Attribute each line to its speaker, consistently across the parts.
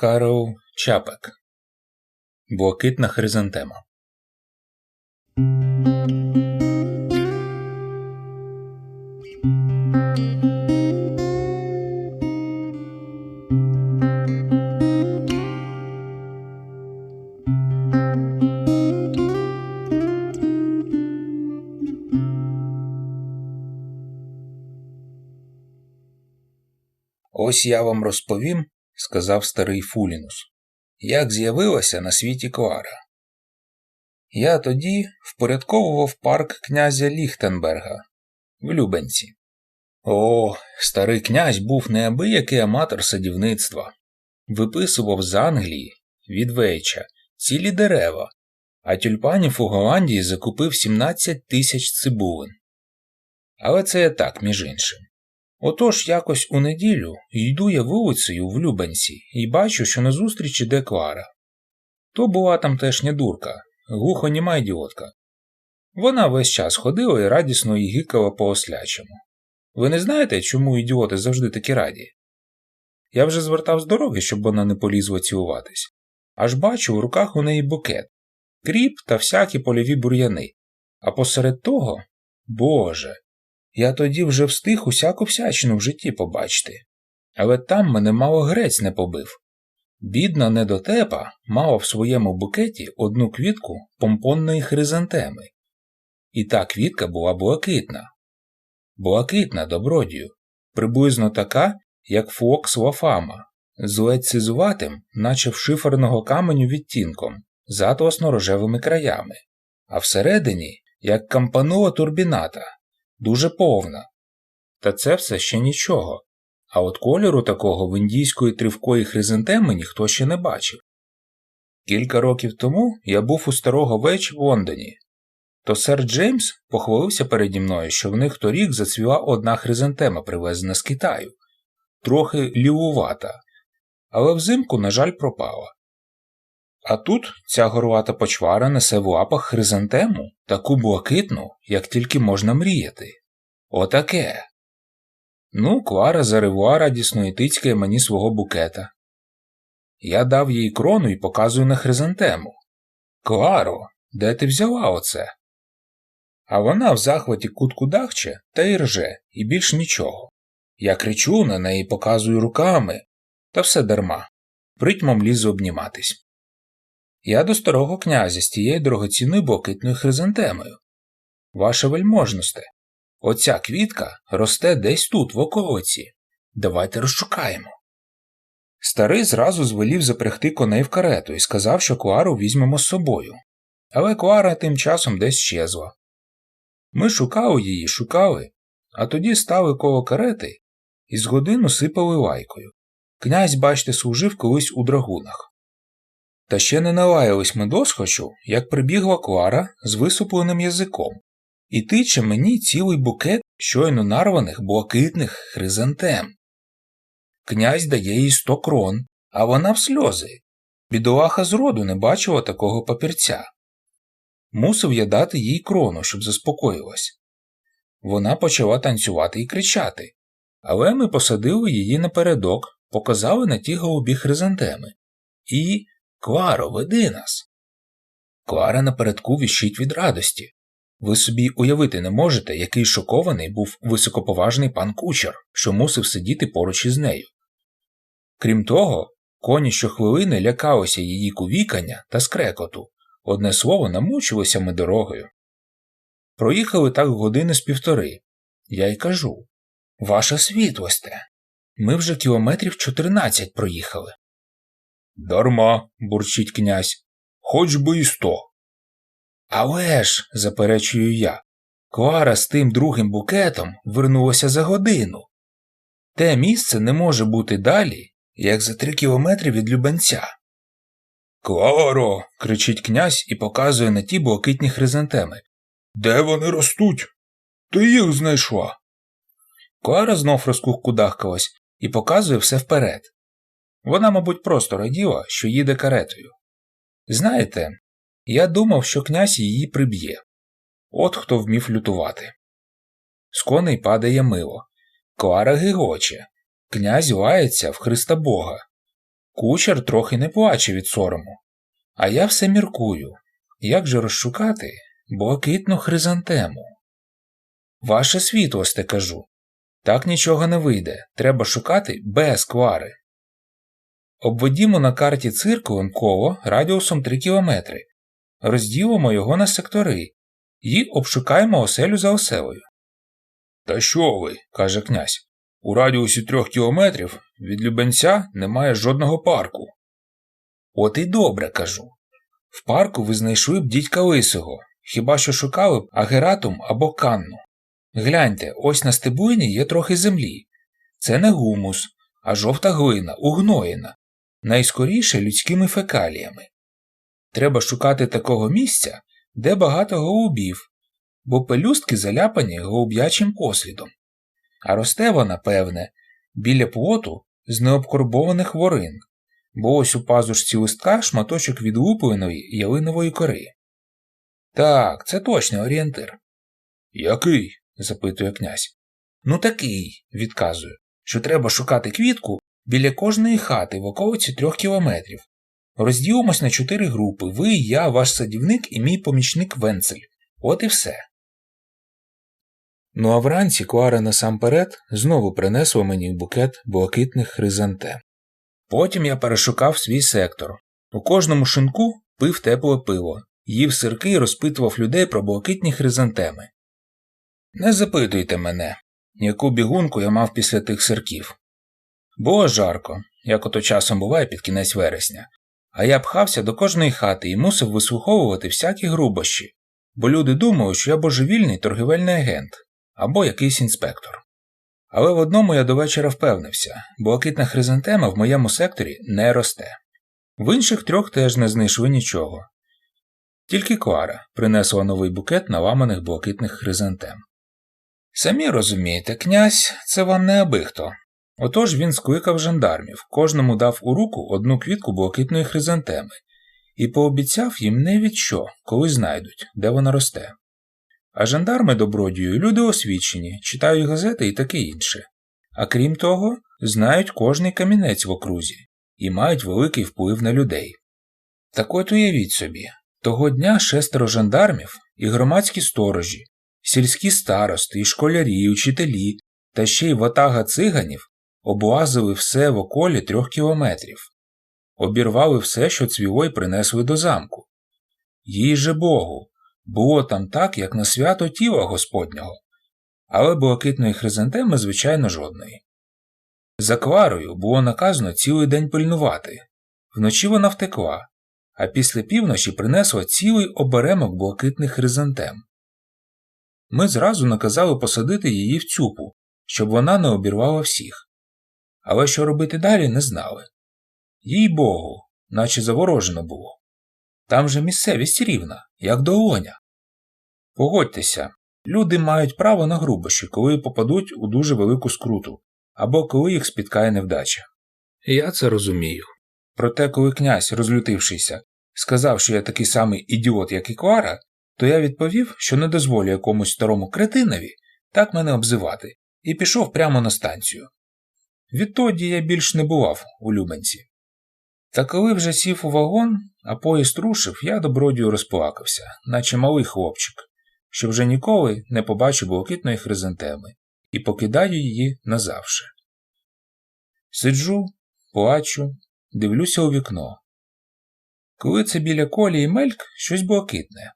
Speaker 1: Карл Чапек. Блакитна хризантема. Ось я вам розповім, сказав старий Фулінус, як з'явилася на світі Клара. Я тоді впорядковував парк князя Ліхтенберга в Любенці. О, старий князь був неабиякий аматор садівництва, виписував з Англії від Вейча цілі дерева, а тюльпанів у Голландії закупив 17 тисяч цибулин. Але це я так, між іншим. Отож якось у неділю йду я вулицею в Любенці і бачу, що назустріч іде Клара. То була тамтешня дурка, глухоніма ідіотка. Вона весь час ходила і радісно і гікала по ослячому. Ви не знаєте, чому ідіоти завжди такі раді? Я вже звертав з дороги, щоб вона не полізла цілуватись. Аж бачу в руках у неї букет, кріп та всякі польові бур'яни. А посеред того, Боже, я тоді вже встиг усяку всячину в житті побачити, але там мене мало грець не побив. Бідна недотепа мала в своєму букеті одну квітку помпонної хризантеми. І та квітка була блакитна. Блакитна добродію, приблизно така, як флокс лафама, з ледь цизуватим, наче в шиферного каменю відтінком, з атласно рожевими краями, а всередині, як кампанула турбіната, дуже повна. Та це все ще нічого. А от кольору такого в індійської тривкої хризантеми ніхто ще не бачив. Кілька років тому я був у старого веч в Лондоні. То сер Джеймс похвалився переді мною, що в них торік зацвіла одна хризантема, привезена з Китаю, трохи лівувата, але взимку, на жаль, пропала. А тут ця горлата почвара несе в лапах хризантему, таку блакитну, як тільки можна мріяти. Отаке. Ну, Клара заривла радісно і тицькає мені свого букета. Я дав їй крону і показую на хризантему. Кларо, де ти взяла оце? А вона в захваті кутку дахче та й рже, і більш нічого. Я кричу на неї, показую руками, та все дарма. Притьмом лізу обніматись. Я до старого князя з тією дорогоцінною блакитною хризантемою. Ваше вельможносте, оця квітка росте десь тут, в околиці. Давайте розшукаємо. Старий зразу звелів запрягти коней в карету і сказав, що Клару візьмемо з собою. Але Клара тим часом десь щезла. Ми шукали її, шукали, а тоді стали коло карети і з годину сипали лайкою. Князь, бачте, служив колись у драгунах. Та ще не налаялись ми досхочу, як прибігла Клара з висупленим язиком, і тиче мені цілий букет щойно нарваних блакитних хризантем. Князь дає їй сто крон, а вона в сльози. Бідолаха зроду не бачила такого папірця. Мусив я дати їй крону, щоб заспокоїлась. Вона почала танцювати і кричати, але ми посадили її напередок, показали на ті голубі хризантеми. І Кларо, веди нас. Клара напередку віщить від радості. Ви собі уявити не можете, який шокований був високоповажний пан кучер, що мусив сидіти поруч із нею. Крім того, коні щохвилини лякалися її кувікання та скрекоту, одне слово, намучилися ми дорогою. Проїхали так години з півтори. Я й кажу Ваша світлосте, ми вже кілометрів чотирнадцять проїхали. Дарма, бурчить князь, хоч би і сто. Але ж, заперечую я, Клара з тим другим букетом вернулася за годину. Те місце не може бути далі, як за три кілометри від Любенця. Кларо. кричить князь і показує на ті блакитні хризантеми. Де вони ростуть? Ти їх знайшла. Клара знов розкухкудахкалась і показує все вперед. Вона, мабуть, просто раділа, що їде каретою. Знаєте, я думав, що князь її приб'є. От хто вмів лютувати. З коней падає мило. Клара гигоче. Князь лається в Христа Бога. Кучер трохи не плаче від сорому. А я все міркую. Як же розшукати блакитну хризантему? Ваше світлосте, кажу. Так нічого не вийде. Треба шукати без квари. Обведімо на карті циркулем коло радіусом 3 кілометри. Розділимо його на сектори і обшукаємо оселю за оселею. Та що ви, каже князь, у радіусі трьох кілометрів від Любенця немає жодного парку. От і добре кажу. В парку ви знайшли б дідька лисого, хіба що шукали б агератум або канну. Гляньте, ось на стеблині є трохи землі. Це не гумус, а жовта глина, угноєна, найскоріше людськими фекаліями. Треба шукати такого місця, де багато голубів, бо пелюстки заляпані голуб'ячим послідом. А росте вона, певне, біля плоту з необкорбованих ворин, бо ось у пазушці листка шматочок відлупленої ялинової кори. Так, це точний орієнтир. Який? запитує князь. Ну такий, відказую, що треба шукати квітку біля кожної хати в околиці трьох кілометрів. Розділимось на чотири групи ви, я, ваш садівник і мій помічник Венцель. От і все. Ну а вранці Клара насамперед знову принесла мені букет блакитних хризантем. Потім я перешукав свій сектор. У кожному шинку пив тепле пиво, їв сирки і розпитував людей про блакитні хризантеми. Не запитуйте мене, яку бігунку я мав після тих сирків. Було жарко, як ото часом буває під кінець вересня, а я пхався до кожної хати і мусив вислуховувати всякі грубощі, бо люди думали, що я божевільний торгівельний агент або якийсь інспектор. Але в одному я до вечора впевнився блакитна хризантема в моєму секторі не росте. В інших трьох теж не знайшли нічого. Тільки Клара принесла новий букет наламаних блакитних хризантем. Самі розумієте, князь це вам не абихто. Отож він скликав жандармів, кожному дав у руку одну квітку блакитної хризантеми і пообіцяв їм не від що, коли знайдуть, де вона росте. А жандарми добродію люди освічені, читають газети і таке інше. А крім того, знають кожний камінець в окрузі і мають великий вплив на людей. Так от уявіть собі, того дня шестеро жандармів і громадські сторожі, сільські старости, і школярі, і учителі, та ще й ватага циганів облазили все в околі трьох кілометрів, обірвали все, що цвіло й принесли до замку. Їй же Богу, було там так, як на свято тіла Господнього, але блакитної хризантеми, звичайно, жодної. За Кларою було наказано цілий день пильнувати. Вночі вона втекла, а після півночі принесла цілий оберемок блакитних хризантем. Ми зразу наказали посадити її в цюпу, щоб вона не обірвала всіх. Але що робити далі, не знали. Їй богу, наче заворожено було. Там же місцевість рівна, як долоня. Погодьтеся, люди мають право на грубощі, коли попадуть у дуже велику скруту, або коли їх спіткає невдача. Я це розумію. Проте, коли князь, розлютившися, сказав, що я такий самий ідіот, як і Клара, то я відповів, що не дозволю якомусь старому кретинові так мене обзивати, і пішов прямо на станцію. Відтоді я більш не бував у Любенці. Та коли вже сів у вагон, а поїзд рушив, я добродію розплакався, наче малий хлопчик, що вже ніколи не побачив блакитної хризантеми і покидаю її назавше. Сиджу, плачу, дивлюся у вікно. Коли це біля колії мельк щось блакитне.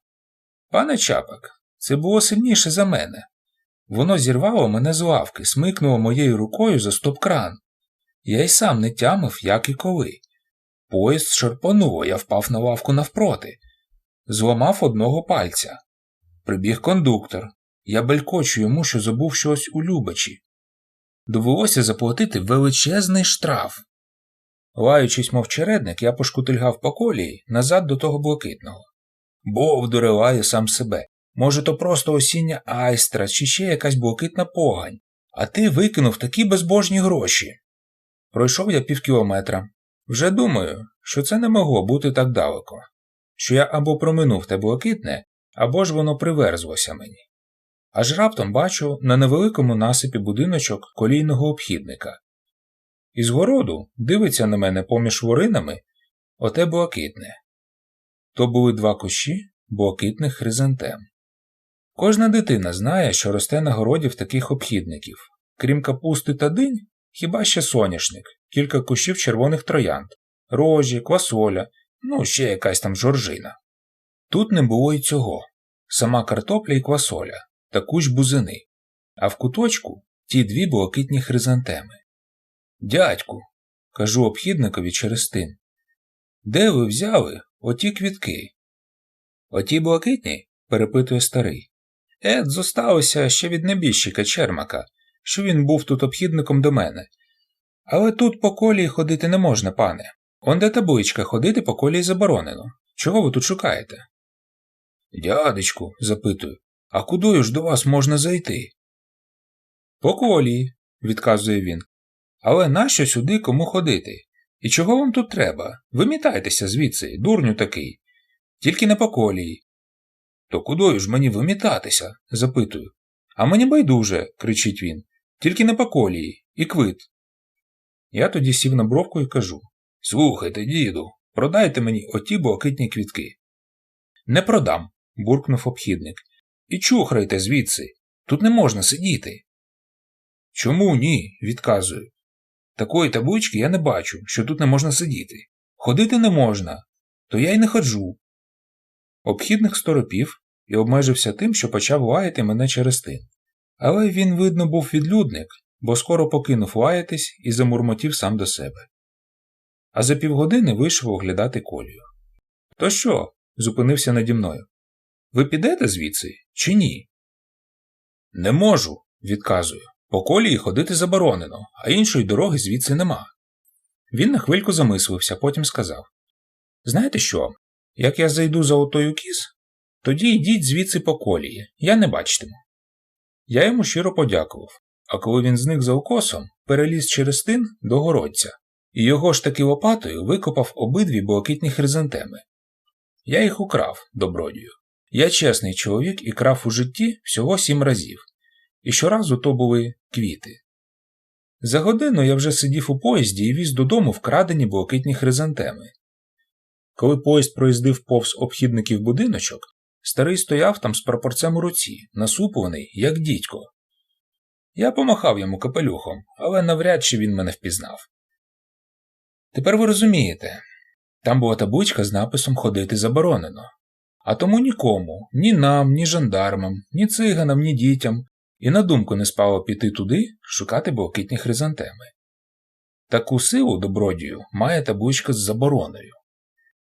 Speaker 1: Пане чапак, це було сильніше за мене. Воно зірвало мене з лавки, смикнуло моєю рукою за стоп-кран. Я й сам не тямив, як і коли. Поїзд шарпануло, я впав на лавку навпроти, зламав одного пальця. Прибіг кондуктор. Я белькочу йому, що забув щось у Любачі. Довелося заплатити величезний штраф. Лаючись, мов чередник, я пошкутильгав по колії назад до того блакитного. Бовдуре лаю сам себе. Може, то просто осіння айстра чи ще якась блакитна погань, а ти викинув такі безбожні гроші. Пройшов я пів кілометра. Вже думаю, що це не могло бути так далеко, що я або проминув те блакитне, або ж воно приверзлося мені. Аж раптом бачу на невеликому насипі будиночок колійного обхідника. Із городу дивиться на мене поміж воринами оте блакитне. То були два кущі блакитних хризантем. Кожна дитина знає, що росте на городі в таких обхідників. Крім капусти та динь, хіба ще соняшник, кілька кущів червоних троянд, рожі, квасоля, ну ще якась там жоржина. Тут не було й цього сама картопля і квасоля та кущ бузини, а в куточку ті дві блакитні хризантеми. Дядьку, кажу обхідникові через тин, де ви взяли оті квітки? Оті блакитні? перепитує старий. Ед зосталося ще від небіжчика Чермака, що він був тут обхідником до мене. Але тут по колії ходити не можна, пане. Он де табличка ходити по колії заборонено. Чого ви тут шукаєте? Дядечку, запитую, а кудою ж до вас можна зайти? По колії, відказує він. Але нащо сюди кому ходити? І чого вам тут треба? Вимітайтеся звідси, дурню такий. Тільки не по колії. То кудою ж мені вимітатися? запитую. А мені байдуже, кричить він. Тільки не по колії, і квит. Я тоді сів на бровку і кажу Слухайте, діду, продайте мені оті блакитні квітки. Не продам, буркнув обхідник. І чухрайте звідси. Тут не можна сидіти. Чому ні? відказую. Такої таблички я не бачу, що тут не можна сидіти. Ходити не можна, то я й не ходжу. Обхідник сторопів і обмежився тим, що почав лаяти мене через тин. Але він, видно, був відлюдник, бо скоро покинув лаятись і замурмотів сам до себе. А за півгодини вийшов оглядати колію. То що? зупинився наді мною. Ви підете звідси чи ні? Не можу, відказую. По колії ходити заборонено, а іншої дороги звідси нема. Він на хвильку замислився, потім сказав Знаєте що? Як я зайду за отою кіз, тоді йдіть звідси по колії, я не бачитиму. Я йому щиро подякував, а коли він зник за укосом, переліз через тин до городця, і його ж таки лопатою викопав обидві блакитні хризантеми. Я їх украв, добродію. Я чесний чоловік і крав у житті всього сім разів, і щоразу то були квіти. За годину я вже сидів у поїзді і віз додому вкрадені блакитні хризантеми. Коли поїзд проїздив повз обхідників будиночок, старий стояв там з прапорцем у руці, насуплений, як дідько. Я помахав йому капелюхом, але навряд чи він мене впізнав. Тепер ви розумієте, там була табличка з написом Ходити заборонено. А тому нікому, ні нам, ні жандармам, ні циганам, ні дітям, і на думку не спало піти туди шукати блакитні хризантеми. Таку силу добродію має табличка з забороною.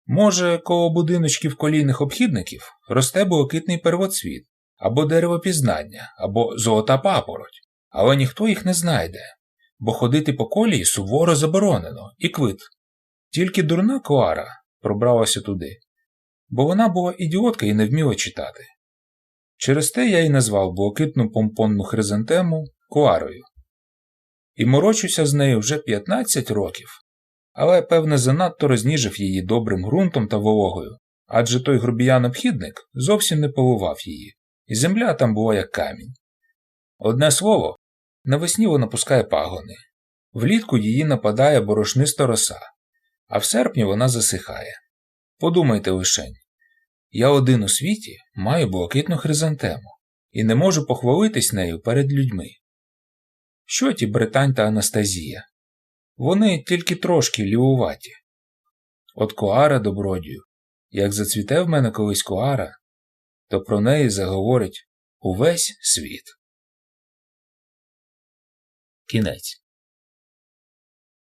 Speaker 1: Може, коло будиночків колійних обхідників росте блакитний первоцвіт, або дерево пізнання, або золота папороть, але ніхто їх не знайде, бо ходити по колії суворо заборонено і квит. Тільки дурна Коара пробралася туди, бо вона була ідіотка і не вміла читати. Через те я й назвав блакитну помпонну хризантему Коарою. І морочуся з нею вже 15 років, але, певне, занадто розніжив її добрим ґрунтом та вологою, адже той грубіян-обхідник зовсім не поливав її, і земля там була як камінь. Одне слово, навесні вона пускає пагони, влітку її нападає борошниста роса, а в серпні вона засихає. Подумайте лишень. Я один у світі маю блакитну хризантему і не можу похвалитись нею перед людьми. Що ті Британь та Анастазія? Вони тільки трошки лівуваті. От коара добродію, як зацвіте в мене колись коара, то про неї заговорить увесь світ. Кінець